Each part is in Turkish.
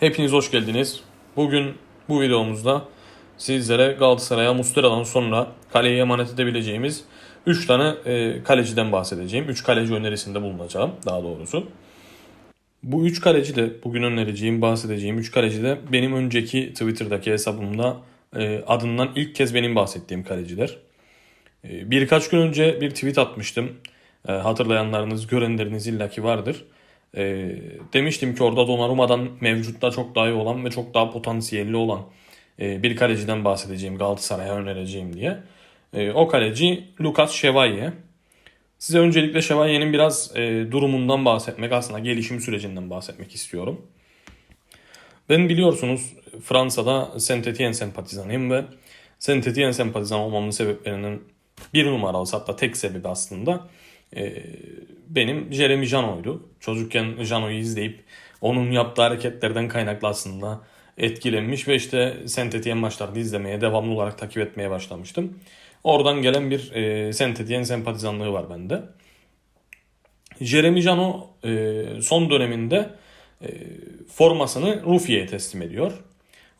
Hepiniz hoş geldiniz. Bugün bu videomuzda sizlere Galatasaray'a Muslera'dan sonra kaleye emanet edebileceğimiz 3 tane e, kaleciden bahsedeceğim. 3 kaleci önerisinde bulunacağım daha doğrusu. Bu 3 kaleci de bugün önereceğim, bahsedeceğim 3 kaleci de benim önceki Twitter'daki hesabımda e, adından ilk kez benim bahsettiğim kaleciler. E, birkaç gün önce bir tweet atmıştım. E, hatırlayanlarınız, görenleriniz illaki vardır. E, demiştim ki orada Donnarumma'dan mevcutta çok daha iyi olan ve çok daha potansiyelli olan e, bir kaleciden bahsedeceğim Galatasaray'a önereceğim diye. E, o kaleci Lucas Chevalier. Size öncelikle Chevalier'in biraz e, durumundan bahsetmek, aslında gelişim sürecinden bahsetmek istiyorum. Ben biliyorsunuz Fransa'da Saint Etienne sempatizanıyım ve Saint Etienne sempatizan olmamın sebeplerinin bir numaralısı hatta tek sebebi aslında benim Jeremy Jano'ydu. Çocukken Jano'yu izleyip onun yaptığı hareketlerden kaynaklı aslında etkilenmiş ve işte Saint Etienne maçlarını izlemeye, devamlı olarak takip etmeye başlamıştım. Oradan gelen bir e, Saint Etienne sempatizanlığı var bende. Jeremy Jano e, son döneminde e, formasını Rufi'ye teslim ediyor.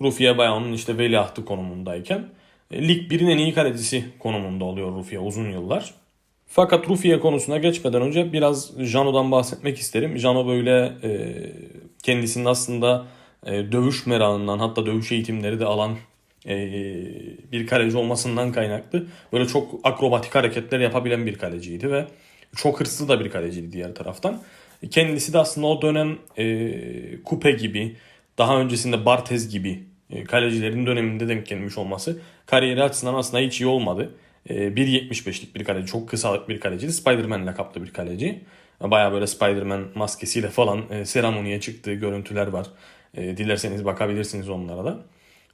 Rufiye bayağı onun işte veliahtı konumundayken e, Lig 1'in en iyi kalecisi konumunda oluyor Rufiye uzun yıllar. Fakat Rufiye konusuna geçmeden önce biraz Jano'dan bahsetmek isterim. Jano böyle e, kendisinin aslında e, dövüş merakından hatta dövüş eğitimleri de alan e, bir kaleci olmasından kaynaklı böyle çok akrobatik hareketler yapabilen bir kaleciydi ve çok hırslı da bir kaleciydi diğer taraftan. Kendisi de aslında o dönem e, Kupe gibi daha öncesinde Barthez gibi e, kalecilerin döneminde denk gelmiş olması kariyeri açısından aslında hiç iyi olmadı. E, 1.75'lik bir kaleci, çok kısa bir kaleciydi. Spider-Man lakaplı bir kaleci. Baya böyle Spider-Man maskesiyle falan e, seremoniye çıktığı görüntüler var. E, dilerseniz bakabilirsiniz onlara da.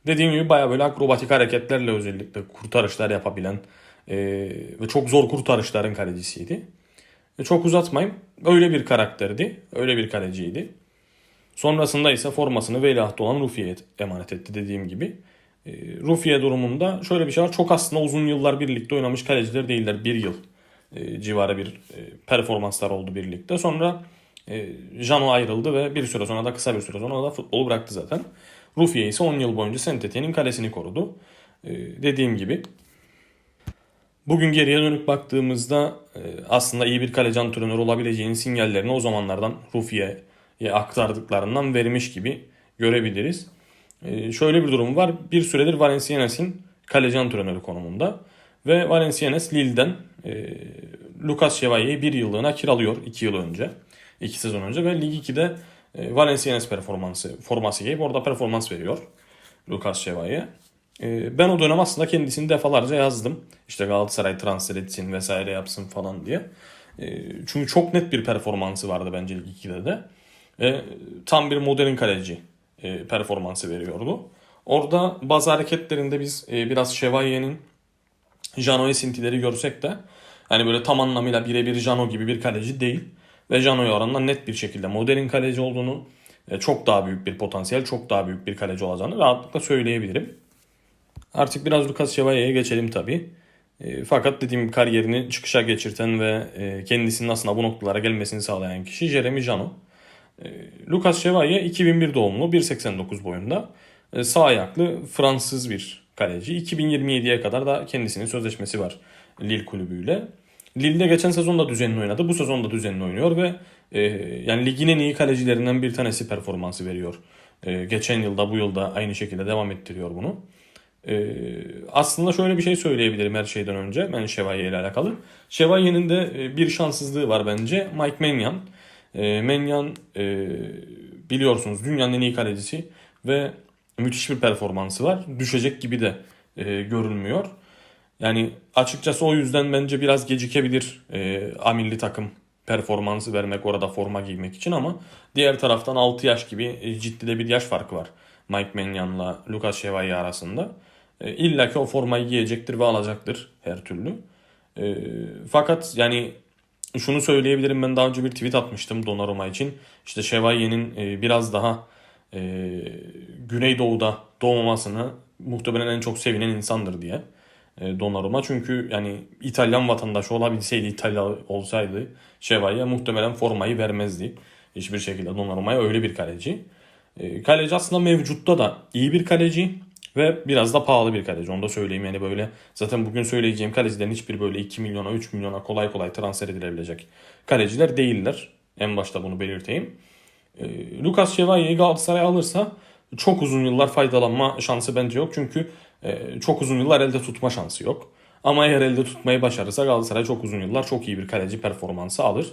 Dediğim gibi baya böyle akrobatik hareketlerle özellikle kurtarışlar yapabilen e, ve çok zor kurtarışların kalecisiydi. E, çok uzatmayayım. Öyle bir karakterdi. Öyle bir kaleciydi. Sonrasında ise formasını veliahtı olan Rufiye'ye emanet etti dediğim gibi. E, Rufiye durumunda şöyle bir şey var. Çok aslında uzun yıllar birlikte oynamış kaleciler değiller. Bir yıl e, civarı bir e, performanslar oldu birlikte. Sonra e, Jano ayrıldı ve bir süre sonra da kısa bir süre sonra da futbolu bıraktı zaten. Rufiye ise 10 yıl boyunca Saint Etienne'in kalesini korudu. Dediğim gibi Bugün geriye dönüp baktığımızda aslında iyi bir kaleci antrenörü olabileceğinin sinyallerini o zamanlardan Rufiye'ye aktardıklarından vermiş gibi görebiliriz. E, şöyle bir durum var. Bir süredir Valenciennes'in kaleci antrenörü konumunda. Ve Valenciennes Lille'den e, Lucas Chevalier'i bir yıllığına kiralıyor 2 yıl önce. 2 sezon önce ve Lig 2'de e, Valenciennes performansı forması giyip orada performans veriyor Lucas Chevalier. E, ben o dönem aslında kendisini defalarca yazdım. İşte Galatasaray transfer etsin vesaire yapsın falan diye. E, çünkü çok net bir performansı vardı bence Lig 2'de de. E, tam bir modern kaleci e, performansı veriyordu. Orada bazı hareketlerinde biz e, biraz Chevalier'in Jano esintileri görsek de hani böyle tam anlamıyla birebir Jano gibi bir kaleci değil. Ve Jano'ya oranla net bir şekilde modern kaleci olduğunu, e, çok daha büyük bir potansiyel, çok daha büyük bir kaleci olacağını rahatlıkla söyleyebilirim. Artık biraz Lucas Chevalier'e geçelim tabii. E, fakat dediğim kariyerini çıkışa geçirten ve e, kendisinin aslında bu noktalara gelmesini sağlayan kişi Jeremy Jano. E, Lucas Chevalier 2001 doğumlu 1.89 boyunda e, sağ ayaklı Fransız bir kaleci. 2027'ye kadar da kendisinin sözleşmesi var Lille kulübüyle. Lille'de geçen sezon da düzenli oynadı. Bu sezon da düzenli oynuyor ve e, yani ligin en iyi kalecilerinden bir tanesi performansı veriyor. E, geçen yılda bu yılda aynı şekilde devam ettiriyor bunu. E, aslında şöyle bir şey söyleyebilirim her şeyden önce ben Şevaye ile alakalı. Şevaye'nin de e, bir şanssızlığı var bence. Mike Menyan. E, Menyan e, biliyorsunuz dünyanın en iyi kalecisi ve müthiş bir performansı var. Düşecek gibi de e, görünmüyor. Yani açıkçası o yüzden bence biraz gecikebilir e, A milli takım performansı vermek orada forma giymek için ama diğer taraftan 6 yaş gibi e, ciddi de bir yaş farkı var Mike Maignan Lucas Chevalier arasında. E, İlla ki o formayı giyecektir ve alacaktır her türlü. E, fakat yani şunu söyleyebilirim ben daha önce bir tweet atmıştım Donnarumma için. İşte Chevalier'in e, biraz daha e, Güneydoğu'da doğmamasını muhtemelen en çok sevinen insandır diye e, Donnarumma. Çünkü yani İtalyan vatandaşı olabilseydi, İtalya olsaydı Chevalier muhtemelen formayı vermezdi. Hiçbir şekilde Donnarumma'ya öyle bir kaleci. E, kaleci aslında mevcutta da iyi bir kaleci ve biraz da pahalı bir kaleci. Onu da söyleyeyim yani böyle zaten bugün söyleyeceğim kalecilerin hiçbir böyle 2 milyona 3 milyona kolay kolay transfer edilebilecek kaleciler değiller. En başta bunu belirteyim. E, Lucas Chevalier'i Galatasaray alırsa çok uzun yıllar faydalanma şansı bence yok. Çünkü e, çok uzun yıllar elde tutma şansı yok. Ama eğer elde tutmayı başarırsa Galatasaray çok uzun yıllar çok iyi bir kaleci performansı alır.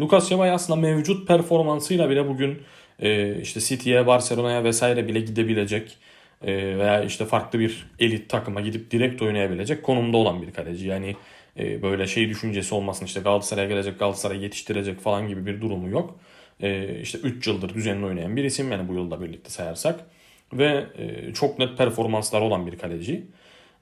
Lucas Chevalier aslında mevcut performansıyla bile bugün e, işte City'ye, Barcelona'ya vesaire bile gidebilecek veya işte farklı bir elit takıma gidip direkt oynayabilecek konumda olan bir kaleci. Yani e, böyle şey düşüncesi olmasın işte Galatasaray'a gelecek, Galatasaray yetiştirecek falan gibi bir durumu yok. E, işte 3 yıldır düzenli oynayan bir isim yani bu yılda birlikte sayarsak ve e, çok net performanslar olan bir kaleci.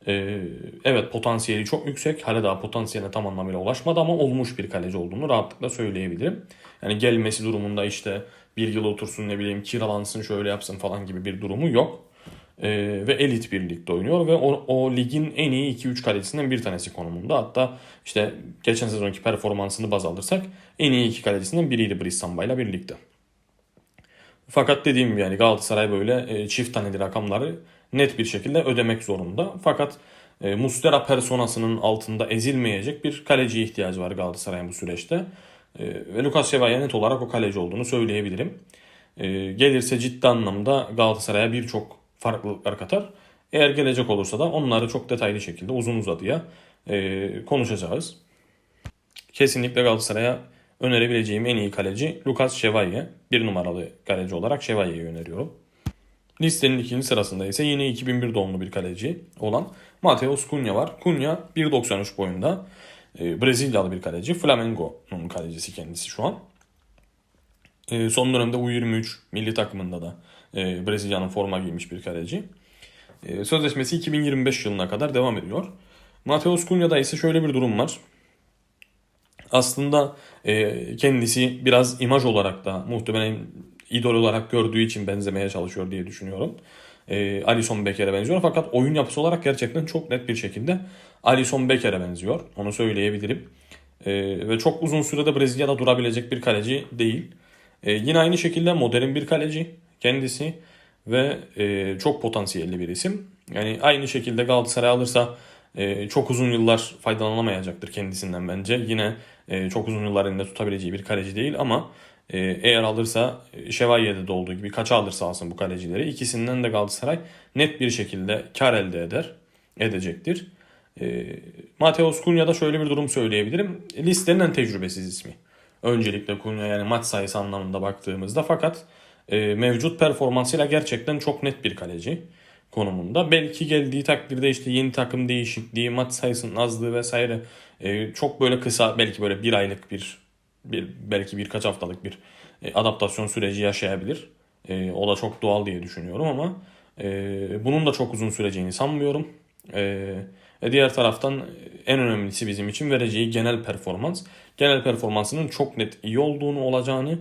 E, evet potansiyeli çok yüksek. Hala daha potansiyeline tam anlamıyla ulaşmadı ama olmuş bir kaleci olduğunu rahatlıkla söyleyebilirim. Yani gelmesi durumunda işte bir yıl otursun ne bileyim kiralansın şöyle yapsın falan gibi bir durumu yok. E, ve elit bir ligde oynuyor ve o, o ligin en iyi 2-3 kalecisinden bir tanesi konumunda. Hatta işte geçen sezonki performansını baz alırsak en iyi iki kalecisinden biriydi Brice Samba ile birlikte. Fakat dediğim gibi yani Galatasaray böyle e, çift taneli rakamları net bir şekilde ödemek zorunda. Fakat e, Mustera personasının altında ezilmeyecek bir kaleciye ihtiyacı var Galatasaray'ın bu süreçte. E, ve Lucas Chevalier net olarak o kaleci olduğunu söyleyebilirim. E, gelirse ciddi anlamda Galatasaray'a birçok farklılıklar katar. Eğer gelecek olursa da onları çok detaylı şekilde uzun uzadıya e, konuşacağız. Kesinlikle Galatasaray'a önerebileceğim en iyi kaleci Lucas Chevalier. Bir numaralı kaleci olarak Chevalier'i öneriyorum. Listenin ikinci sırasında ise yine 2001 doğumlu bir kaleci olan Mateus Cunha var. Cunha 1.93 boyunda e, Brezilyalı bir kaleci. Flamengo'nun kalecisi kendisi şu an. E, son dönemde U23 milli takımında da e, Brezilya'nın forma giymiş bir kaleci. E, sözleşmesi 2025 yılına kadar devam ediyor. Mateus Cunha'da ise şöyle bir durum var. Aslında e, kendisi biraz imaj olarak da muhtemelen idol olarak gördüğü için benzemeye çalışıyor diye düşünüyorum. E, Alisson Becker'e benziyor fakat oyun yapısı olarak gerçekten çok net bir şekilde Alisson Becker'e benziyor. Onu söyleyebilirim. E, ve çok uzun sürede Brezilya'da durabilecek bir kaleci değil. E, yine aynı şekilde modern bir kaleci kendisi ve e, çok potansiyelli bir isim. Yani aynı şekilde Galatasaray alırsa e, çok uzun yıllar faydalanamayacaktır kendisinden bence. Yine e, çok uzun yıllar elinde tutabileceği bir kaleci değil ama e, eğer alırsa Şevalye'de de olduğu gibi kaça alırsa alsın bu kalecileri ikisinden de Galatasaray net bir şekilde kar elde eder edecektir. E, Mateos Cunha'da şöyle bir durum söyleyebilirim. Listenin en tecrübesiz ismi. Öncelikle Cunha yani maç sayısı anlamında baktığımızda fakat e, mevcut performansıyla gerçekten çok net bir kaleci konumunda. Belki geldiği takdirde işte yeni takım değişikliği, maç sayısının azlığı vesaire e, çok böyle kısa belki böyle bir aylık bir, bir belki birkaç haftalık bir e, adaptasyon süreci yaşayabilir. E, o da çok doğal diye düşünüyorum ama e, bunun da çok uzun süreceğini sanmıyorum. E, diğer taraftan en önemlisi bizim için vereceği genel performans. Genel performansının çok net iyi olduğunu olacağını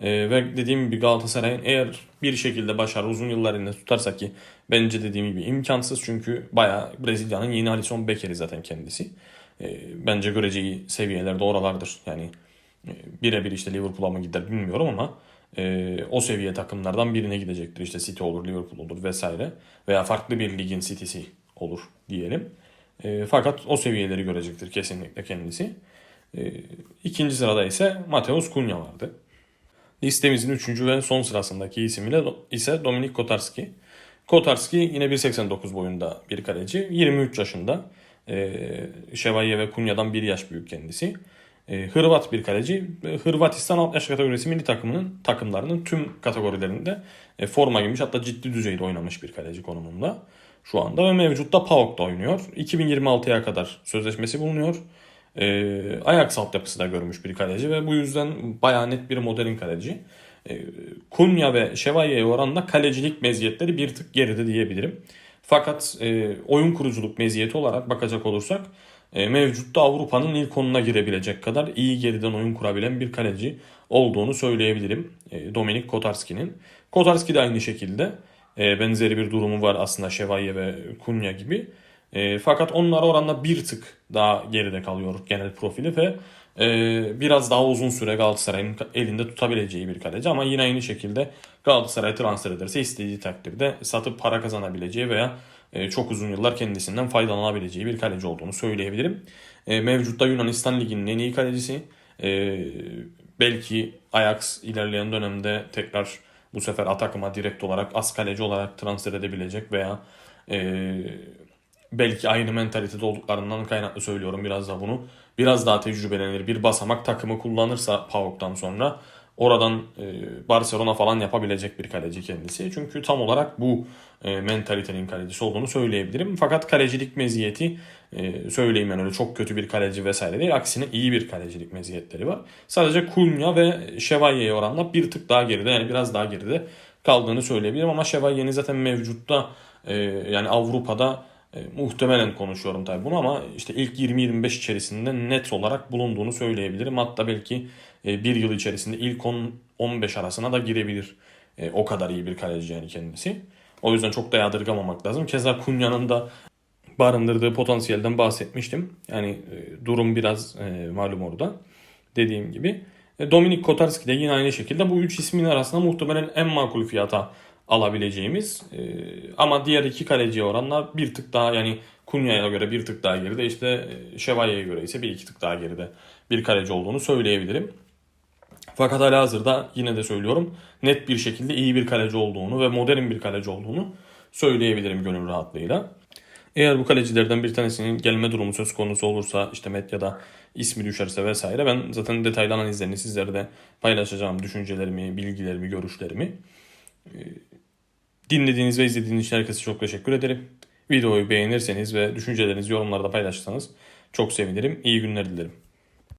ee, ve dediğim gibi Galatasaray'ın eğer bir şekilde başarı uzun yıllar elinde tutarsa ki bence dediğim gibi imkansız çünkü bayağı Brezilya'nın yeni Alisson Becker'i zaten kendisi. Ee, bence göreceği seviyelerde oralardır. Yani e, birebir işte Liverpool'a mı gider bilmiyorum ama e, o seviye takımlardan birine gidecektir. İşte City olur, Liverpool olur vesaire. Veya farklı bir ligin City'si olur diyelim. E, fakat o seviyeleri görecektir kesinlikle kendisi. E, ikinci sırada ise Mateus Cunha vardı. Listemizin 3. ve son sırasındaki ismiyle ise Dominik Kotarski. Kotarski yine 1.89 boyunda bir kaleci. 23 yaşında. E, Şevalye ve Kunya'dan bir yaş büyük kendisi. E, Hırvat bir kaleci. E, Hırvatistan alt yaş kategorisi milli takımının takımlarının tüm kategorilerinde e, forma giymiş hatta ciddi düzeyde oynamış bir kaleci konumunda şu anda ve mevcutta PAOK'ta oynuyor. 2026'ya kadar sözleşmesi bulunuyor e, Ajax altyapısı da görmüş bir kaleci ve bu yüzden bayağı net bir modern kaleci. E, Kunya ve Şevalye'ye oranla kalecilik meziyetleri bir tık geride diyebilirim. Fakat e, oyun kuruculuk meziyeti olarak bakacak olursak e, mevcutta Avrupa'nın ilk onuna girebilecek kadar iyi geriden oyun kurabilen bir kaleci olduğunu söyleyebilirim. E, Dominik Kotarski'nin. Kotarski de aynı şekilde e, benzeri bir durumu var aslında Şevalye ve Kunya gibi. E, fakat onlar oranla bir tık daha geride kalıyor genel profili ve e, biraz daha uzun süre Galatasaray'ın elinde tutabileceği bir kaleci ama yine aynı şekilde Galatasaray transfer ederse istediği takdirde satıp para kazanabileceği veya e, çok uzun yıllar kendisinden faydalanabileceği bir kaleci olduğunu söyleyebilirim. E, mevcutta Yunanistan Ligi'nin en iyi kalecisi. E, belki Ajax ilerleyen dönemde tekrar bu sefer A takıma direkt olarak as kaleci olarak transfer edebilecek veya e, belki aynı mentalitede olduklarından kaynaklı söylüyorum biraz da bunu. Biraz daha tecrübelenir bir basamak takımı kullanırsa PAOK'tan sonra oradan e, Barcelona falan yapabilecek bir kaleci kendisi. Çünkü tam olarak bu e, mentalitenin kalecisi olduğunu söyleyebilirim. Fakat kalecilik meziyeti e, söyleyeyim yani öyle çok kötü bir kaleci vesaire değil. Aksine iyi bir kalecilik meziyetleri var. Sadece Cunha ve Şevalye'ye oranla bir tık daha geride yani biraz daha geride kaldığını söyleyebilirim. Ama Şevalye'nin zaten mevcutta e, yani Avrupa'da e, muhtemelen konuşuyorum tabii bunu ama işte ilk 20-25 içerisinde net olarak bulunduğunu söyleyebilirim. Hatta belki e, bir yıl içerisinde ilk 10 15 arasına da girebilir. E, o kadar iyi bir kaleci yani kendisi. O yüzden çok da yadırgamamak lazım. Keza Kunya'nın da barındırdığı potansiyelden bahsetmiştim. Yani e, durum biraz e, malum orada. Dediğim gibi. E, Dominik Kotarski de yine aynı şekilde bu üç ismin arasında muhtemelen en makul fiyata alabileceğimiz e, ama diğer iki kaleciye oranla bir tık daha yani Kunya'ya göre bir tık daha geride işte e, Şevalye'ye göre ise bir iki tık daha geride bir kaleci olduğunu söyleyebilirim. Fakat hala hazırda yine de söylüyorum net bir şekilde iyi bir kaleci olduğunu ve modern bir kaleci olduğunu söyleyebilirim gönül rahatlığıyla. Eğer bu kalecilerden bir tanesinin gelme durumu söz konusu olursa işte medyada ismi düşerse vesaire ben zaten detaylı analizlerini sizlere de paylaşacağım düşüncelerimi, bilgilerimi, görüşlerimi. Dinlediğiniz ve izlediğiniz için herkese çok teşekkür ederim. Videoyu beğenirseniz ve düşüncelerinizi yorumlarda paylaşırsanız çok sevinirim. İyi günler dilerim.